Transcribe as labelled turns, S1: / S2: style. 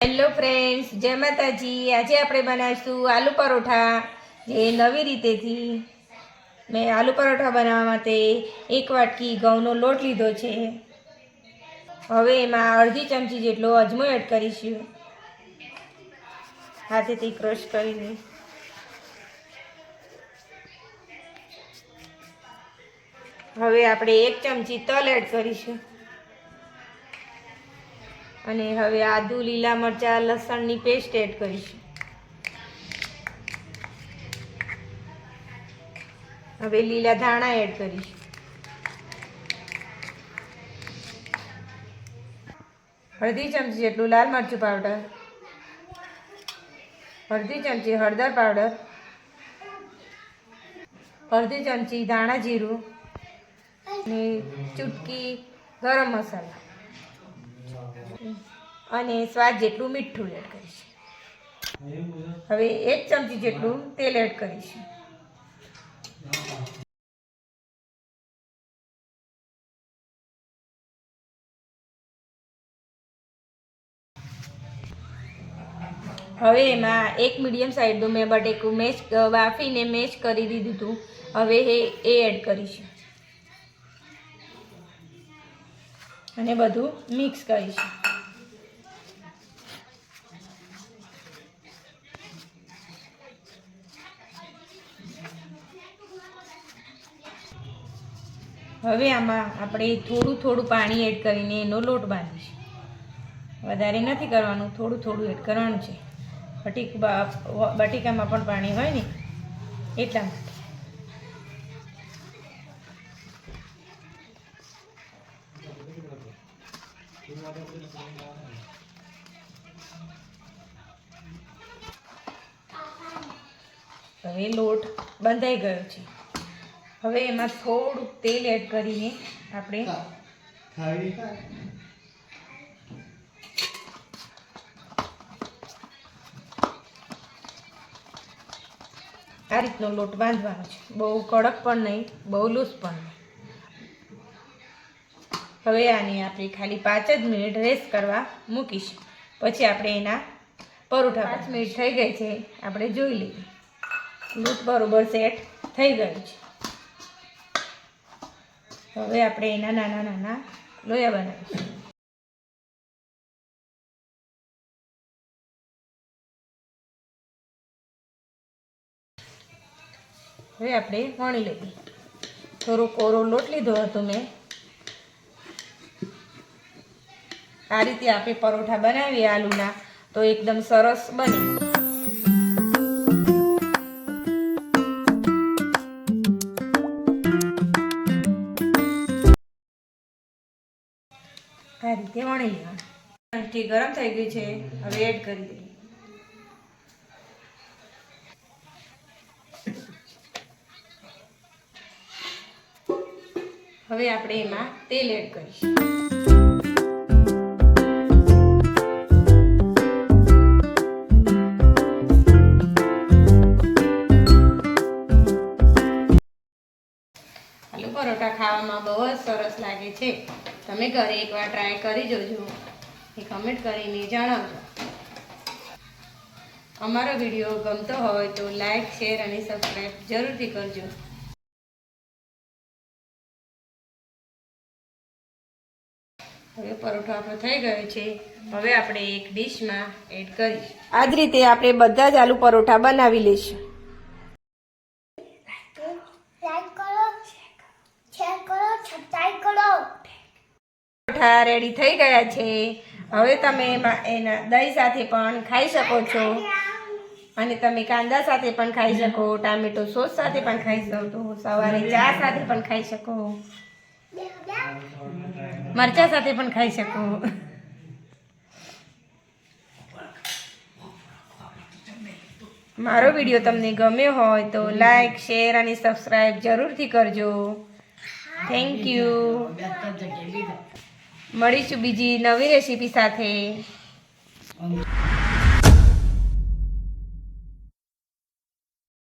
S1: Hello friends જય માતાજી. આજે આપણે બનાવીશું આલુ પરોઠા, જે નવી રીતેથી મેં આલુ પરોઠા બનાવવા માટે એક વાટકી ઘઉંનો લોટ લીધો છે. હવે એમાં અડધી ચમચી જેટલો અજમો એડ કરીશું. હાથેથી ક્રશ કરીને. હવે આપણે એક ચમચી તલ એડ કરીશું. અને હવે આદુ, લીલા મરચાં, લસણની પેસ્ટ એડ કરીશું. હવે લીલા ધાણા એડ કરીશું. અડધી ચમચી જેટલું લાલ મરચું પાવડર અડધી ચમચી હળદર પાવડર અડધી ચમચી ધાણા જીરું. અને ચૂટકી, ગરમ મસાલા. અને સ્વાદ જેટલું મીઠું એડ કરીશું. હવે એક ચમચી જેટલું તેલ એડ કરીશું. હવે એમાં એક મીડિયમ સાઈઝનું મેં બટેકું મેશ બાફીને મેશ કરી દીધું હતું હવે એ એડ કરીશું. અને બધું મિક્સ કરીશું. હવે આમાં આપણે થોડું થોડું પાણી એડ કરીને એનો લોટ બાંધીશું. વધારે નથી કરવાનું, થોડું થોડું એડ કરવાનું છે. બટીક બટીકામાં પણ પાણી હોય ને, એટલા માટે. હવે લોટ બંધાઈ ગયો છે. હવે એમાં થોડુંક તેલ એડ કરીને આપણે આ રીતનો લોટ બાંધવાનો છે. બહુ કડક પણ નહીં બહુ લૂઝ પણ નહીં. હવે આની આપણે ખાલી પાંચ જ મિનિટ રેસ્ટ કરવા મૂકીશ. પછી આપણે એના પરોઠા પાંચ મિનિટ થઈ ગઈ છે. આપણે જોઈ લઈએ. લૂટ બરોબર સેટ થઈ ગયું છે. હવે આપણે એના નાના નાના લોયા બનાવીશું. હવે આપણે વણી લઈએ. થોડો કોરો લોટ લીધો હતો મેં. આ રીતે આપણે પરોઠા બનાવીએ આલુના, તો એકદમ સરસ બને. આ રીતે વણી ગરમ થઈ ગઈ છે, હવે એડ કરી દઈએ. હવે આપણે એમાં તેલ એડ કરીશું. પરોઠા ખાવામાં બહુ જ સરસ લાગે છે. તમે ઘરે એકવાર ટ્રાય કરી જોજો. એ કમેન્ટ કરીને જણાવજો. અમારો વીડિયો ગમતો હોય તો લાઈક શેર અને સબસ્ક્રાઈબ જરૂરથી કરજો. હવે પરોઠો આપણો થઈ ગયો છે. હવે આપણે એક ડીશમાં એડ કરીશું. આ જ રીતે આપણે બધા જ આલુ પરોઠા બનાવી લઈશું
S2: લાઈક કરો શેર કરો સબસ્ક્રાઇબ કરો
S1: પરોઠા રેડી થઈ ગયા છે. હવે તમે એમાં એના દહીં સાથે પણ ખાઈ શકો છો. અને તમે કાંદા સાથે પણ ખાઈ શકો, ટામેટો સોસ સાથે પણ ખાઈ શકો સવારે ચા સાથે પણ ખાઈ શકો. મરચા સાથે પણ ખાઈ શકો. મારો વીડિયો તમને ગમ્યો હોય તો લાઈક, શેર અને સબસ્ક્રાઈબ જરૂરથી કરજો. થેન્ક યુ મળીશું બીજી નવી રેસીપી સાથે.